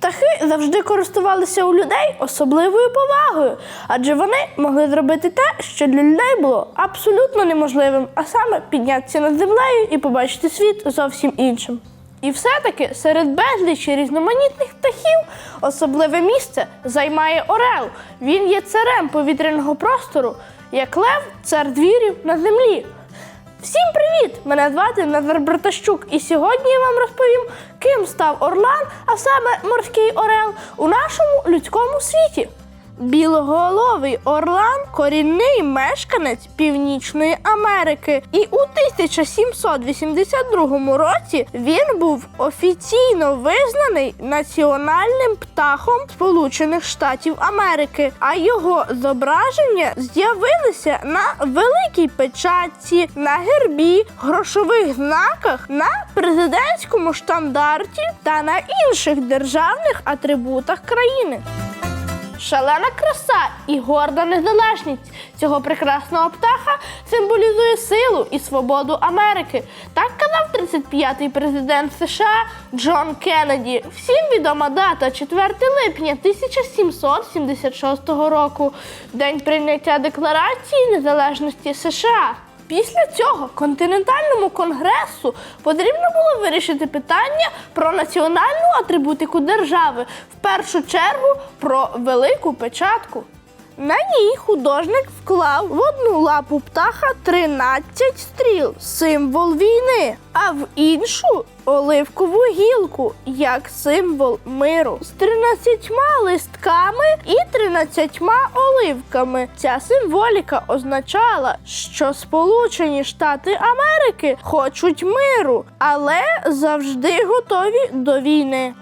Птахи завжди користувалися у людей особливою повагою, адже вони могли зробити те, що для людей було абсолютно неможливим, а саме піднятися над землею і побачити світ зовсім іншим. І все-таки серед безлічі різноманітних птахів особливе місце займає Орел. Він є царем повітряного простору, як лев, цар двірів на землі. Всім привіт! Мене звати Назар Братащук, і сьогодні я вам розповім, ким став Орлан, а саме морський орел, у нашому людському світі. Білоголовий орлан корінний мешканець Північної Америки. І у 1782 році він був офіційно визнаний національним птахом Сполучених Штатів Америки, а його зображення з'явилися на великій печатці, на гербі, грошових знаках, на президентському штандарті та на інших державних атрибутах країни. Шалена краса і горда незалежність цього прекрасного птаха символізує силу і свободу Америки. Так казав 35-й президент США Джон Кеннеді. Всім відома дата 4 липня 1776 року, день прийняття Декларації незалежності США. Після цього континентальному конгресу потрібно було вирішити питання про національну атрибутику держави, в першу чергу про велику печатку. На ній художник вклав в одну лапу птаха 13 стріл, символ війни, а в іншу оливкову гілку, як символ миру, з 13 листками і 13 оливками. Ця символіка означала, що Сполучені Штати Америки хочуть миру, але завжди готові до війни.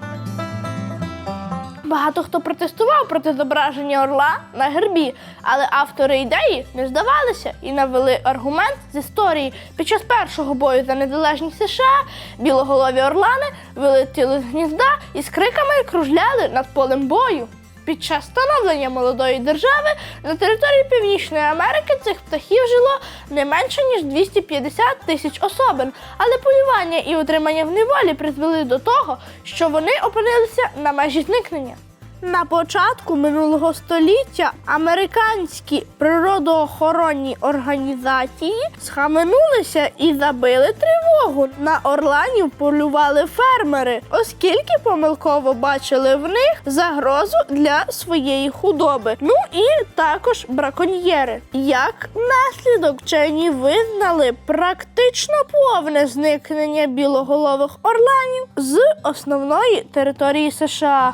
Багато хто протестував проти зображення орла на гербі, але автори ідеї не здавалися і навели аргумент з історії. Під час першого бою за незалежність США білоголові орлани вилетіли з гнізда і з криками кружляли над полем бою. Під час становлення молодої держави на території Північної Америки цих птахів жило не менше ніж 250 тисяч особин, але полювання і утримання в неволі призвели до того, що вони опинилися на межі зникнення. На початку минулого століття американські природоохоронні організації схаменулися і забили тривогу. На орланів полювали фермери, оскільки помилково бачили в них загрозу для своєї худоби. Ну і також браконьєри. Як наслідок вчені визнали практично повне зникнення білоголових орланів з основної території США.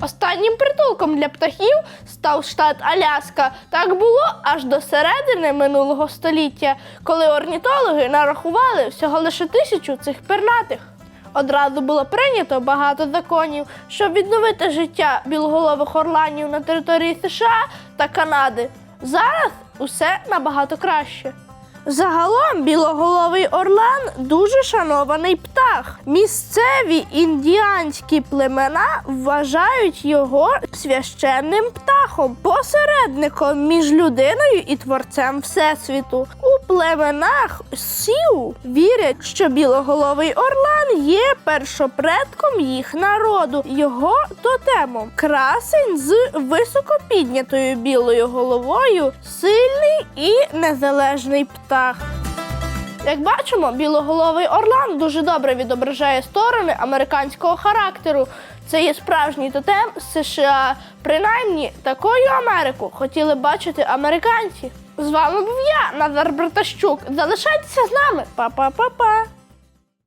Останнім притулком для птахів став штат Аляска. Так було аж до середини минулого століття, коли орнітологи нарахували всього лише тисячу цих пернатих. Одразу було прийнято багато законів, щоб відновити життя білоголових орланів на території США та Канади. Зараз усе набагато краще. Загалом білоголовий орлан дуже шанований птах. Місцеві індіанські племена вважають його священним птахом, посередником між людиною і творцем Всесвіту. Племенах сіу вірять, що білоголовий орлан є першопредком їх народу, його тотемом. Красень з високопіднятою білою головою, сильний і незалежний птах. Як бачимо, білоголовий орлан дуже добре відображає сторони американського характеру. Це є справжній тотем США. Принаймні, такою Америку хотіли бачити американці. З вами був я, Назар Братащук. Залишайтеся з нами. Па-па-па-па.